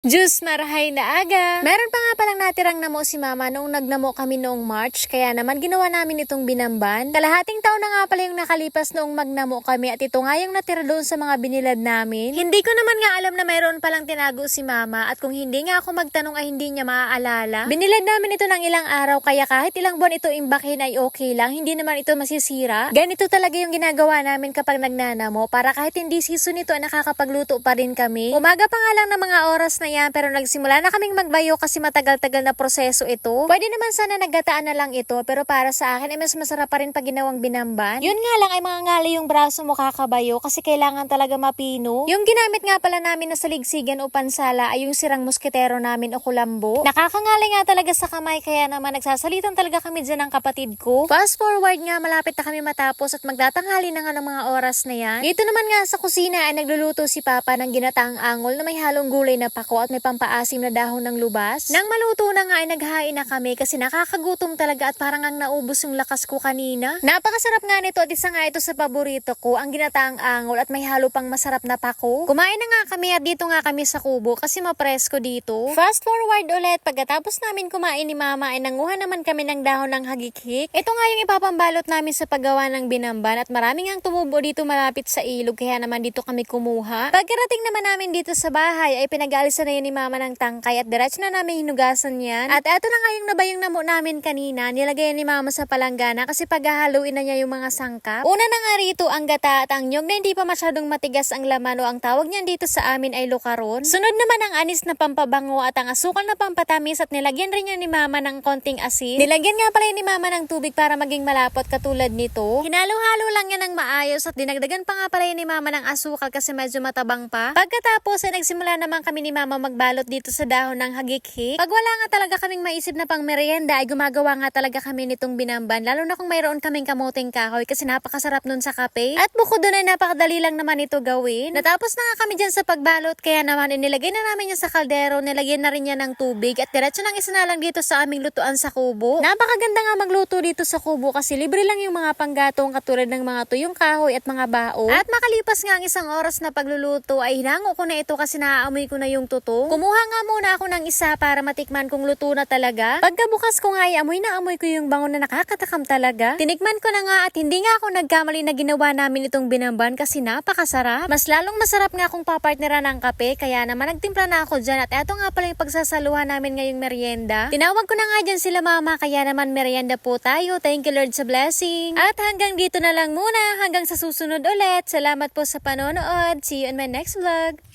Diyos marahay na aga! Meron pa nga palang natirang namo si mama noong nagnamo kami noong March, kaya naman ginawa namin itong binamban. Kalahating taon na nga pala yung nakalipas noong magnamo kami at ito nga yung natira doon sa mga binilad namin. Hindi ko naman nga alam na mayroon palang tinago si mama at kung hindi nga ako magtanong ay hindi niya maaalala. Binilad namin ito ng ilang araw kaya kahit ilang buwan ito imbakin ay okay lang, hindi naman ito masisira. Ganito talaga yung ginagawa namin kapag nagnanamo para kahit hindi season ito ay nakakapagluto pa rin kami. Umaga pa nga lang ng mga oras na yan pero nagsimula na kaming magbayo kasi matagal-tagal na proseso ito. Pwede naman sana nagataan na lang ito pero para sa akin ay mas masarap pa rin pag ginawang binamban. Yun nga lang ay mga ngali yung braso mo kakabayo kasi kailangan talaga mapino. Yung ginamit nga pala namin na saligsigan o pansala ay yung sirang musketero namin o kulambo. Nakakangali nga talaga sa kamay kaya naman nagsasalitan talaga kami dyan ng kapatid ko. Fast forward nga malapit na kami matapos at magtatanghali na nga ng mga oras na yan. Dito naman nga sa kusina ay nagluluto si Papa ng ginataang angol na may halong gulay na pako at may pampaasim na dahon ng lubas. Nang maluto na nga ay naghain na kami kasi nakakagutom talaga at parang ang naubos yung lakas ko kanina. Napakasarap nga nito at isa nga ito sa paborito ko, ang ginataang angol at may halo pang masarap na pako. Kumain na nga kami at dito nga kami sa kubo kasi mapresko dito. Fast forward ulit, pagkatapos namin kumain ni mama ay nanguha naman kami ng dahon ng hagikhik. Ito nga yung ipapambalot namin sa paggawa ng binamban at maraming ang tumubo dito malapit sa ilog kaya naman dito kami kumuha. Pagkarating naman namin dito sa bahay ay pinag-alisan na yun ni mama ng tangkay at diretso na namin hinugasan yan. At eto na nga yung nabayong namo namin kanina, nilagay ni mama sa palanggana kasi paghahaluin na niya yung mga sangkap. Una na nga rito ang gata at ang nyog na hindi pa masyadong matigas ang laman o ang tawag niyan dito sa amin ay lukaron. Sunod naman ang anis na pampabango at ang asukal na pampatamis at nilagyan rin niya ni mama ng konting asin. Nilagyan nga pala ni mama ng tubig para maging malapot katulad nito. Hinalo-halo lang yan ng maayos at dinagdagan pa nga pala ni mama ng asukal kasi medyo matabang pa. Pagkatapos ay nagsimula naman kami ni mama magbalot dito sa dahon ng hagikhik. Pag wala nga talaga kaming maisip na pang merienda ay gumagawa nga talaga kami nitong binamban lalo na kung mayroon kaming kamuting kahoy kasi napakasarap nun sa kape. At bukod doon ay napakadali lang naman ito gawin. Natapos na nga kami dyan sa pagbalot kaya naman inilagay na namin yan sa kaldero, nilagyan na rin yan ng tubig at diretso nang isa na lang dito sa aming lutuan sa kubo. Napakaganda nga magluto dito sa kubo kasi libre lang yung mga panggatong katulad ng mga tuyong kahoy at mga bao. At makalipas nga ang isang oras na pagluluto ay hinango ko na ito kasi naaamoy ko na yung tuto. Kumuha nga muna ako ng isa para matikman kung luto na talaga. Pagkabukas ko nga ay amoy na amoy ko yung bango na nakakatakam talaga. Tinikman ko na nga at hindi nga ako nagkamali na ginawa namin itong binamban kasi napakasarap. Mas lalong masarap nga kung papartneran ng kape kaya naman nagtimpla na ako dyan at eto nga pala yung pagsasaluhan namin ngayong merienda. Tinawag ko na nga dyan sila mama kaya naman merienda po tayo. Thank you Lord sa blessing. At hanggang dito na lang muna. Hanggang sa susunod ulit. Salamat po sa panonood. See you in my next vlog.